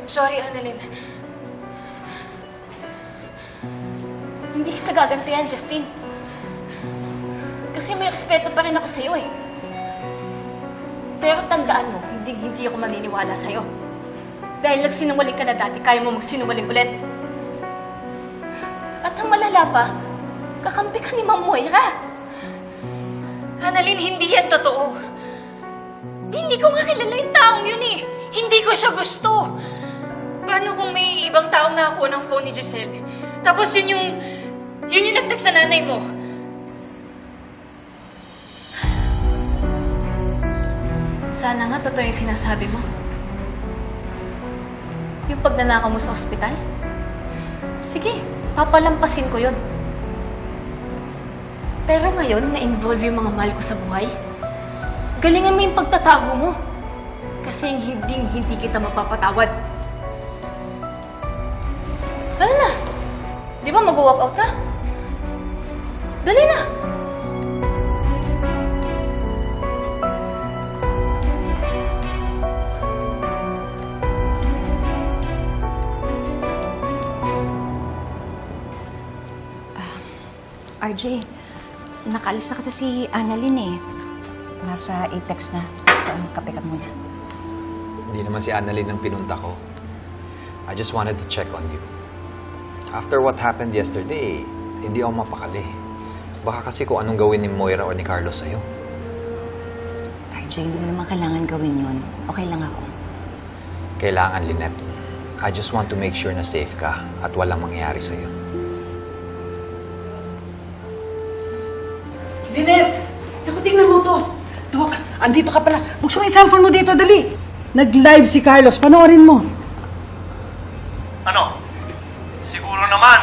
I'm sorry, Annalyn. Hindi kita gagantihan, Justin. Kasi may respeto pa rin ako sa'yo eh. Pero tandaan mo, hindi hindi ako maniniwala sa'yo. Dahil nagsinungaling ka na dati, kaya mo magsinungaling ulit. At ang malala pa, kakampi ka ni Ma'am Moira. Annalyn, hindi yan totoo. Hindi ko nga kilala yung taong yun eh. Hindi ko siya gusto. Taong nakakuha ng phone ni Giselle? Tapos yun yung... Yun yung nagtext sa nanay mo. Sana nga totoo yung sinasabi mo. Yung pagnanakaw mo sa ospital? Sige, papalampasin ko yon. Pero ngayon, na-involve yung mga mahal ko sa buhay. Galingan mo yung pagtatago mo. Kasi hindi hindi kita mapapatawad. Di ba mag-walk out ka? Dali na. RJ, nakaalis na kasi si Annalyn eh. Nasa Apex na. Ito, kape ka muna. Hindi naman si Annalyn ang pinunta ko. I just wanted to check on you. After what happened yesterday, hindi ako mapakali. Baka kasi kung anong gawin ni Moira o ni Carlos sa'yo. RJ, hindi mo naman kailangan gawin yun. Okay lang ako. Kailangan, Lynette. I just want to make sure na safe ka at walang mangyayari sa'yo. Lynette! Naku, tingnan mo to. Dok, andito ka pala. Buksan mo yung cellphone mo dito, dali. Nag-live si Carlos. Panoorin mo. Siguro naman,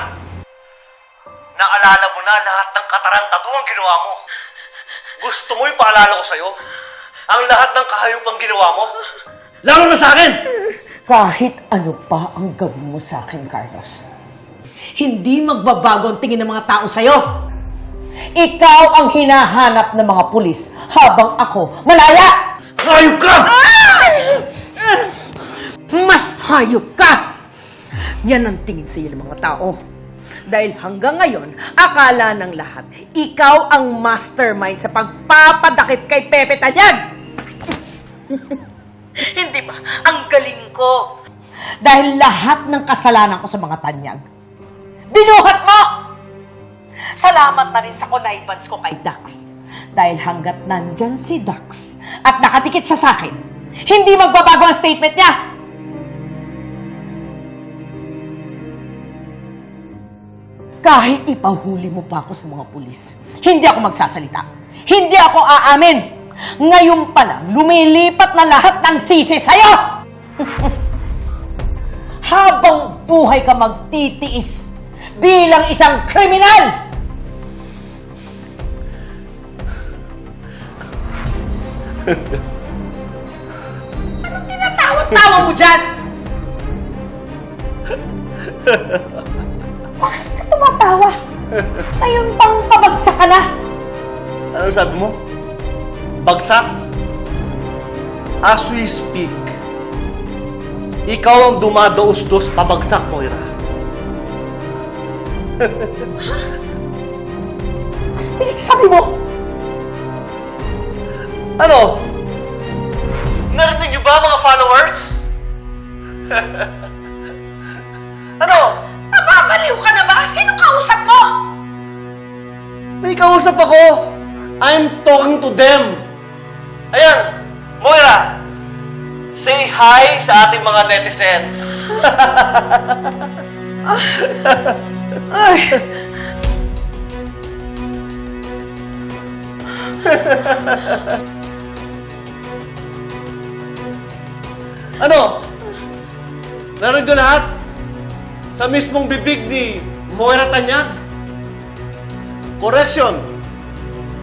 naalala mo na lahat ng katarantaduang ginawa mo. Gusto mo ipaalala ko sa'yo? Ang lahat ng kahayupang ginawa mo? Lalo na sa akin! Kahit ano pa ang gawin mo sa akin, Carlos. Hindi magbabago ang tingin ng mga tao sa'yo. Ikaw ang hinahanap ng mga pulis habang ako malaya! Hayop ka! Mas hayop ka! Yan ang tingin sa iyo ng mga tao. Dahil hanggang ngayon, akala ng lahat, ikaw ang mastermind sa pagpapadakip kay Pepe Tanyag! Hindi ba? Ang galing ko! Dahil lahat ng kasalanan ko sa mga Tanyag, binuhat mo! Salamat na rin sa connivance ko kay Dax. Dahil hanggat nandyan si Dax at nakatikit siya sa akin, hindi magbabago ang statement niya! Kahit ipahuli mo pa ako sa mga pulis, hindi ako magsasalita. Hindi ako aamin. Ngayon pa lang, lumilipat na lahat ng sisi sa'yo! Habang buhay ka magtitiis bilang isang kriminal! Anong tinatawag-tawa mo dyan? Bakit ka tumatawa? Ngayon pang pabagsak ka na? Ano sabi mo? Bagsak? As we speak, ikaw ang dumadaos-dos pabagsak, Moira. Pinagsabi mo? Ano? Narinig niyo ba mga followers? kausap mo? May kausap ako. I'm talking to them. Ayan, Moira. Say hi sa ating mga netizens. Ay, Ano? Narinig niyo lahat? Sa mismong bibig ni Moira Tanyag? Correction!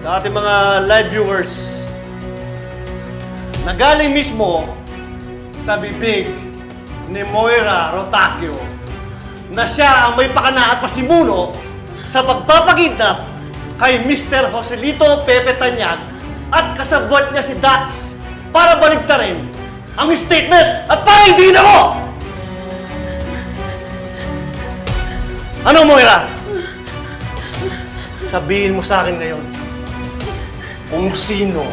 Sa ating mga live viewers. Nagaling mismo sa bibig ni Moira Rotacio na siya ang may pakana at pasimuno sa pagpapaginap kay Mr. Joselito Pepe Tanyag at kasabwat niya si Dax para baligtarin ang statement at para hindi na mo! Ano, Moira? Sabihin mo sa akin ngayon kung sino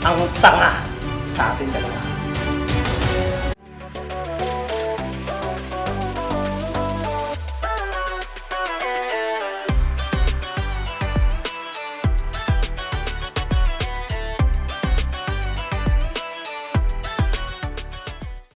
ang tanga sa atin dalawa.